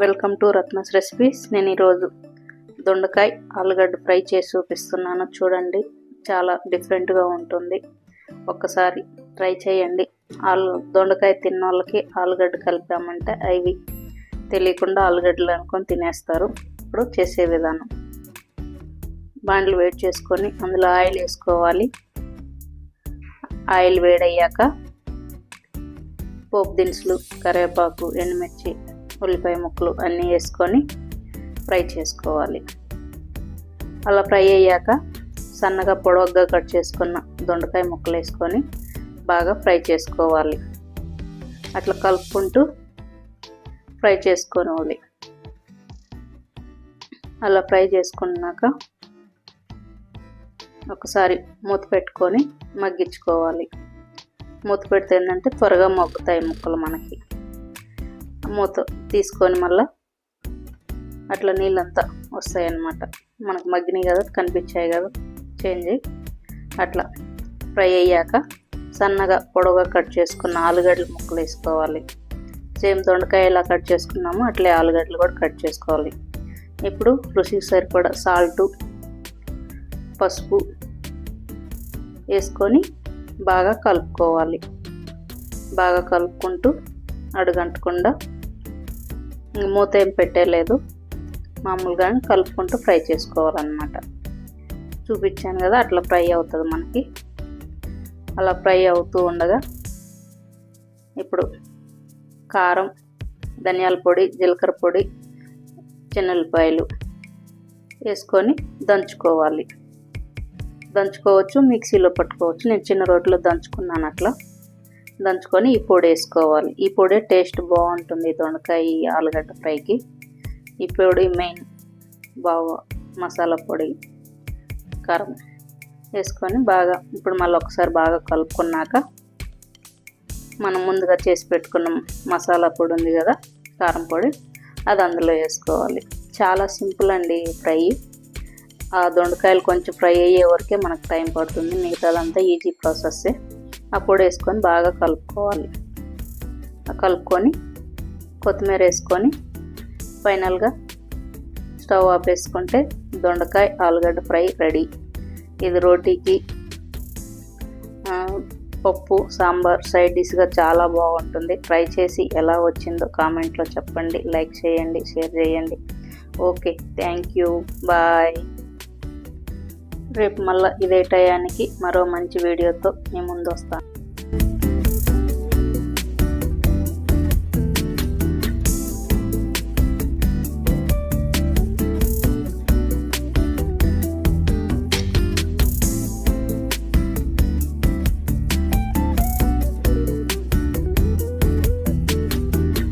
Welcome to Ratna's recipes. నేను ఈరోజు దొండకాయ ఆలుగడ్డ ఫ్రై చేసి చూపిస్తున్నాను. చూడండి చాలా డిఫరెంట్గా ఉంటుంది. ఒక్కసారి ట్రై చేయండి. ఆలు దొండకాయ తిన్న వాళ్ళకి ఆలుగడ్డ కలిపామంటే అవి తెలియకుండా ఆలుగడ్డలు అనుకొని తినేస్తారు. ఇప్పుడు చేసే విధానం. బాండ్లు వేడి చేసుకొని అందులో ఆయిల్ వేసుకోవాలి. ఆయిల్ వేడయ్యాక పోపు దినుసులు కరివేపాకు ఎండుమిర్చి ఉల్లిపాయ ముక్కలు అన్నీ వేసుకొని ఫ్రై చేసుకోవాలి. అలా ఫ్రై అయ్యాక సన్నగా పొడవుగా కట్ చేసుకున్న దొండకాయ ముక్కలు వేసుకొని బాగా ఫ్రై చేసుకోవాలి. అట్లా కలుపుకుంటూ ఫ్రై చేసుకోవాలి. అలా ఫ్రై చేసుకున్నాక ఒకసారి మూత పెట్టుకొని మగ్గించుకోవాలి. మూత పెడితే ఏంటంటే త్వరగా మొక్కుతాయి ముక్కలు మనకి. మూత తీసుకొని మళ్ళీ అట్లా నీళ్ళంతా వస్తాయి అన్నమాట మనకు మగ్గినాయి కదా కనిపించాయి కదా చేంజ్ అట్లా ఫ్రై అయ్యాక సన్నగా పొడవుగా కట్ చేసుకున్న ఆలుగడ్డలు ముక్కలు వేసుకోవాలి. సేమ్ దొండకాయ ఎలా కట్ చేసుకున్నామో అట్లే ఆలుగడ్డలు కూడా కట్ చేసుకోవాలి. ఇప్పుడు రుచికి సరిపడా సాల్టు పసుపు వేసుకొని బాగా కలుపుకోవాలి. బాగా కలుపుకుంటూ అడుగంటకుండా మూత ఏం పెట్టలేదు. మామూలుగానే కలుపుకుంటూ ఫ్రై చేసుకోవాలన్నమాట. చూపించాను కదా అట్లా ఫ్రై అవుతుంది మనకి. అలా ఫ్రై అవుతూ ఉండగా ఇప్పుడు కారం ధనియాల పొడి జీలకర్ర పొడి చిన్నుల్లిపాయలు వేసుకొని దంచుకోవాలి. దంచుకోవచ్చు మిక్సీలో పట్టుకోవచ్చు. నేను చిన్న రోట్లో దంచుకున్నాను అట్లా. దంచుకొని ఈ పొడి వేసుకోవాలి. ఈ పొడి టేస్ట్ బాగుంటుంది దొండకాయ ఆలుగడ్డ ఫ్రైకి. ఈ పొడి మెయిన్ బాగా మసాలా పొడి కారం వేసుకొని బాగా ఇప్పుడు మళ్ళీ ఒకసారి బాగా కలుపుకున్నాక మనం ముందుగా చేసి పెట్టుకున్న మసాలా పొడి ఉంది కదా కారం పొడి అది అందులో వేసుకోవాలి. చాలా సింపుల్ అండి ఫ్రై. ఆ దొండకాయలు కొంచెం ఫ్రై అయ్యే వరకే మనకు టైం పడుతుంది. మిగతాదంతా ఈజీ ప్రాసెస్సే. ఆ పొడి వేసుకొని బాగా కలుపుకోవాలి. కలుపుకొని కొత్తిమీర వేసుకొని ఫైనల్గా స్టవ్ ఆపేసుకుంటే దొండకాయ ఆలుగడ్డ ఫ్రై రెడీ. ఇది రోటీకి పప్పు సాంబార్ సైడ్ డిష్గా చాలా బాగుంటుంది. ట్రై చేసి ఎలా వచ్చిందో కామెంట్లో చెప్పండి. లైక్ చేయండి షేర్ చేయండి. Okay thank you. బాయ్. రేపు మళ్ళీ ఇదే టయానికి మరో మంచి వీడియోతో మీ ముందు వస్తాను